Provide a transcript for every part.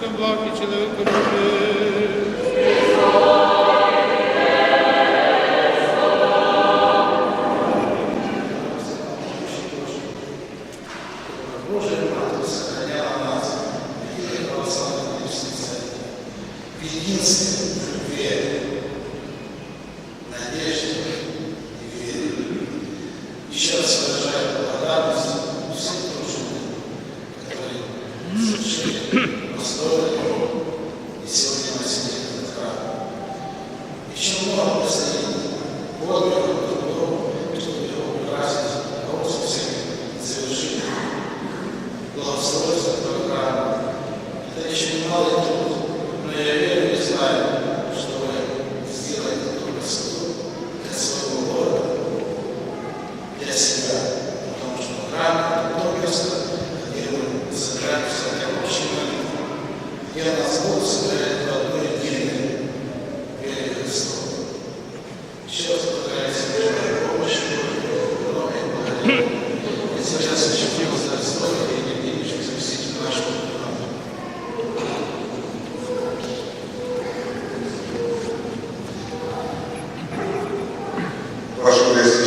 Kıblak içine kıblak.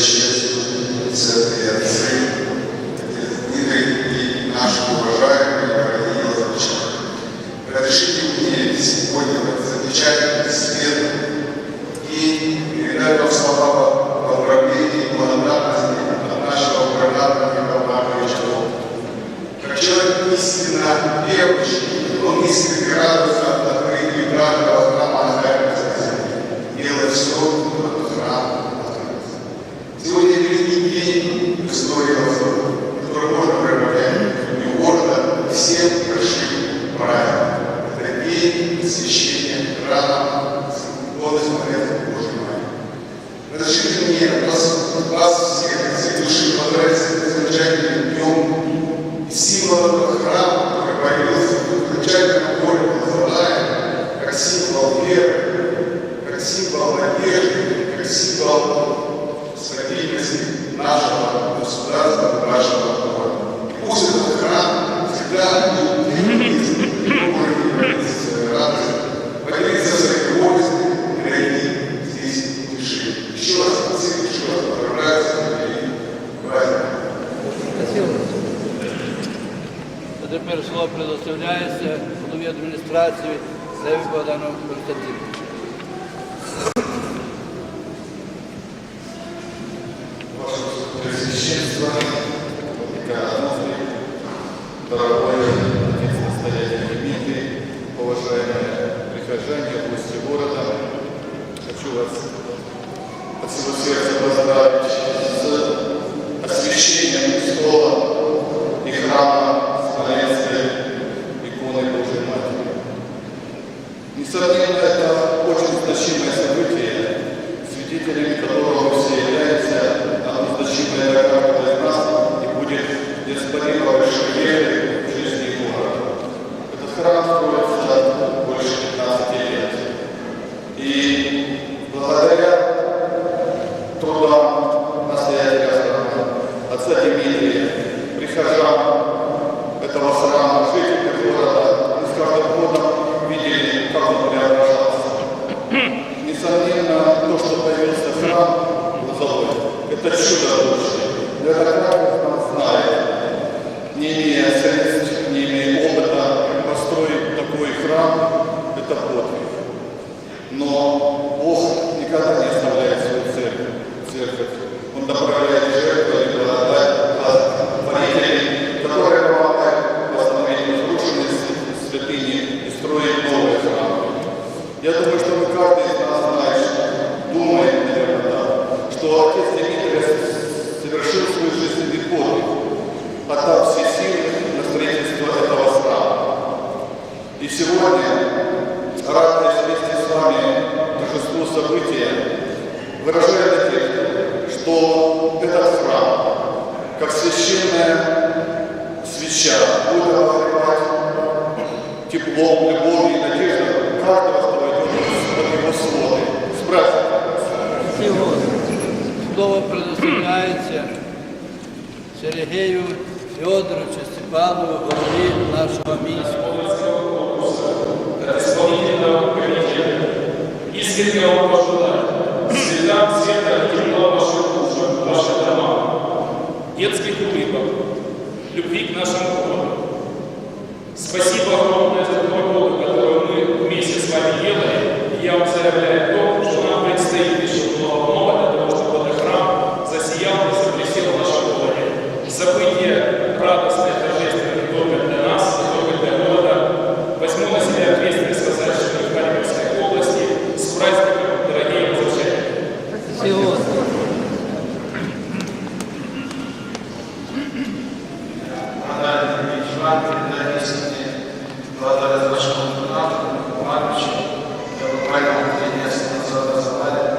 Krishna храм, который появился в замечательном городе Назарае, как символ веры, нашего государства, нашего Тепер слово предоставляється голові адміністрації Леві Богдану Константину. Дорогой отец настоятель Дмитрий, уважаемые прихожане, гости города, хочу вас от всего сердца поздравить с освящением престола и храма Афанасия иконы Божьей Матери. Несомненно, это очень значимое событие, свидетелями которого все являются, оно значимое для нас и будет неоспоримо большой верой события выражая надежду, что этот храм, как священная свеча, будет разогревать теплом, любовью и надеждой каждого, кто войдет под его своды. С праздником! Сегодня слово предоставляется Сергею Федоровичу Степанову, главе нашего Минска. Искренне вам пожелать цветам света и тепла ваших душ, ваших домах, детских улыбок, любви к нашему городу. Спасибо огромное за ту работу, которую мы вместе с вами делали. И я вам заявляю благодаря вашому донату, Марковичу, я буквально три дня назад разговаривал,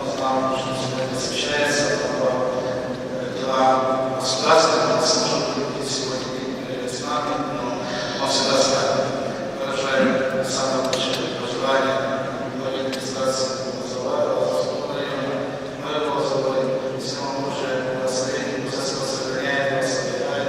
узнал, что сегодня посвящается дела государства, не сможет быть сегодня с нами, но он всегда с нами. Выражаю самое лучшее пожелание главе администрации Заварова, района, моего завода, всего лучшее благословение, пусть Господь сохраняет вас, собирает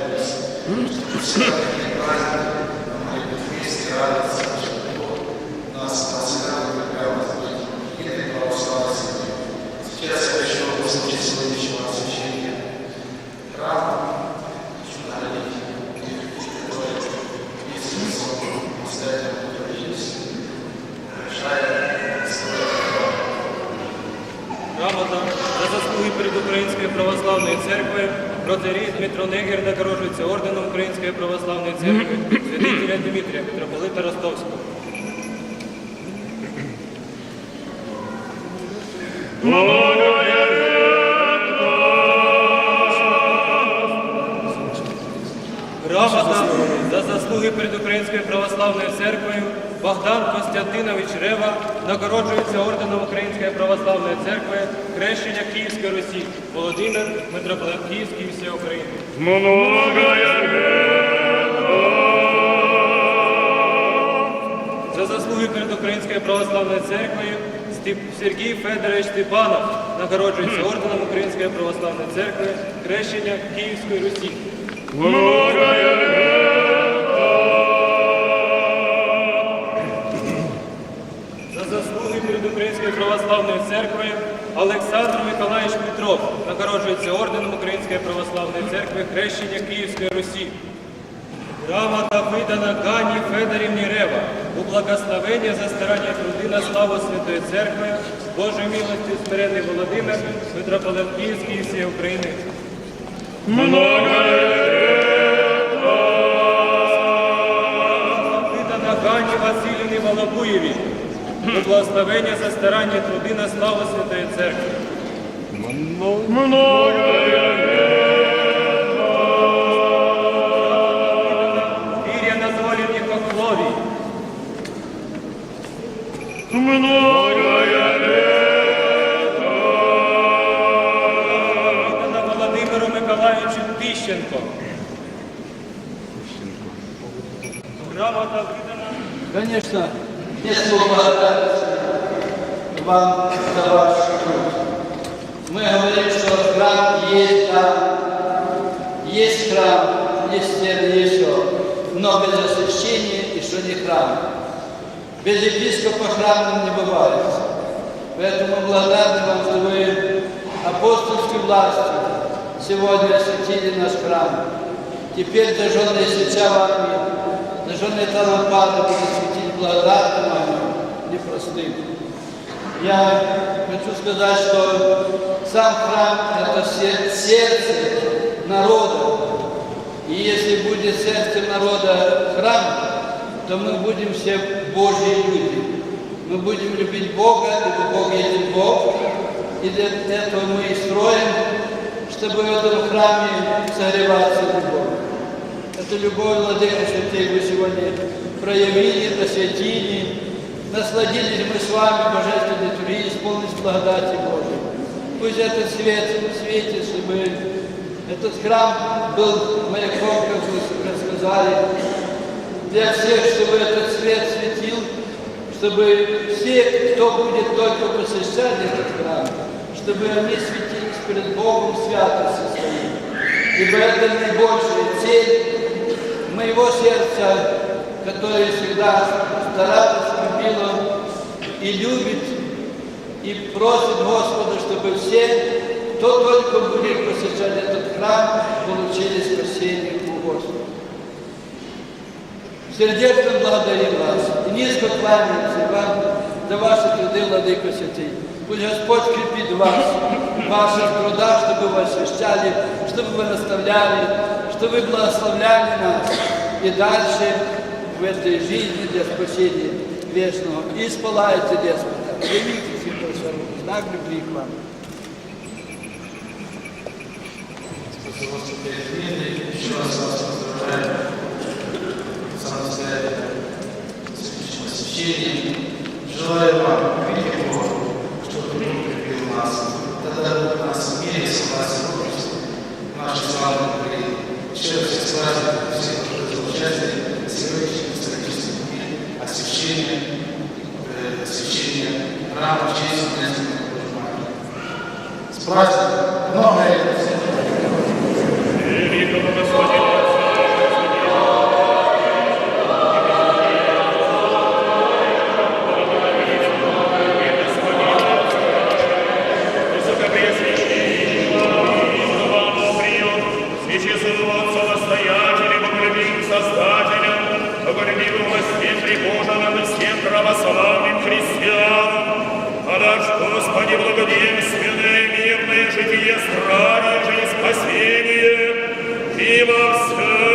заслуги перед Українською православною церквою протирій Дмитро Негір нагороджується орденом Української православної церкви святителя Дмитрія, митрополита Ростовського. Грамота за заслуги перед Українською православною церквою Богдан Костянтинович Рева нагороджується орденом Української православної церкви Хрещення Київської Русі Володимир, митрополит Київський всієї України. За заслуги перед Українською православною церквою Сергій Федорович Степанов нагороджується орденом Української православної церкви Хрещення Київської Русі. Українською православною церквою Олександр Миколаївич Петров нагороджується орденом Української православної церкви Хрещення Київської Русі. Грамота видана Гані Федорівні Рева у благословення за старання труди на славу Святої Церкви, Божої милості смиренний Володимир, митрополит Київський і всієї України. Видана благословення за старання труди на славу Святої Церкви. Вір'я Анатоліївні Кокловій. Видана Володимиру Миколаївичу Тищенко. Грамота видана Конечно, нет слов благодарности вам за ваш труд. Мы говорим, что храм есть там, есть храм, есть есть все. Но без освящения что не храм. Без епископа храм не бывает. Поэтому благодарны вам, что вы апостольской властью сегодня осветили наш храм. Теперь зажженные свеча в армии, зажженные талапаны будут светить благодатным непростым. Я хочу сказать, что сам храм – это се- сердце народа. И если будет сердце народа храм, то мы будем все Божьи люди. Мы будем любить Бога, ибо Бог есть Бог. И для этого мы и строим, чтобы в этом храме согреваться любовь. Эту любовь, Владыка Святый, вы сегодня проявили, осветили. Насладились мы с вами, Божественной литургией, исполнились благодати Божией. Пусть этот свет светит, чтобы этот храм был маяком, как вы сказали, для всех, чтобы этот свет светил, чтобы все, кто будет только посещать этот храм, чтобы они светились перед Богом святости своей. Ибо это наибольшая цель моего сердца, которое всегда старалось, любило и любит, и просит Господа, чтобы все, кто только будет посещать этот храм, получили спасение у Господа. Сердечно благодарим вас и низко кланяемся вам за ваши труды, Владыка Святый. Пусть Господь крепит вас в ваших чтобы вы освящали, чтобы вы наставляли, чтобы вы благословляли нас и дальше в этой жизни для спасения вечного. И исполайте, Господа. Примите Святой Святой, знак любви к вам. Еще раз вас поздравляю. Сам настоятель святичного освящения. Желаю вам Бога, чтобы Бог укрепил нас. Тогда у нас в мире общества, нашей славной Украины. Еще раз всех кто сегодняшнем историческом дне освящения, э, освящения храма в честь Божьей Матери. С праздником! Много лет! Всем! Великого Господина, православным христианам, подашь, Господи, благоденственное мирное житие, же и спасение, и во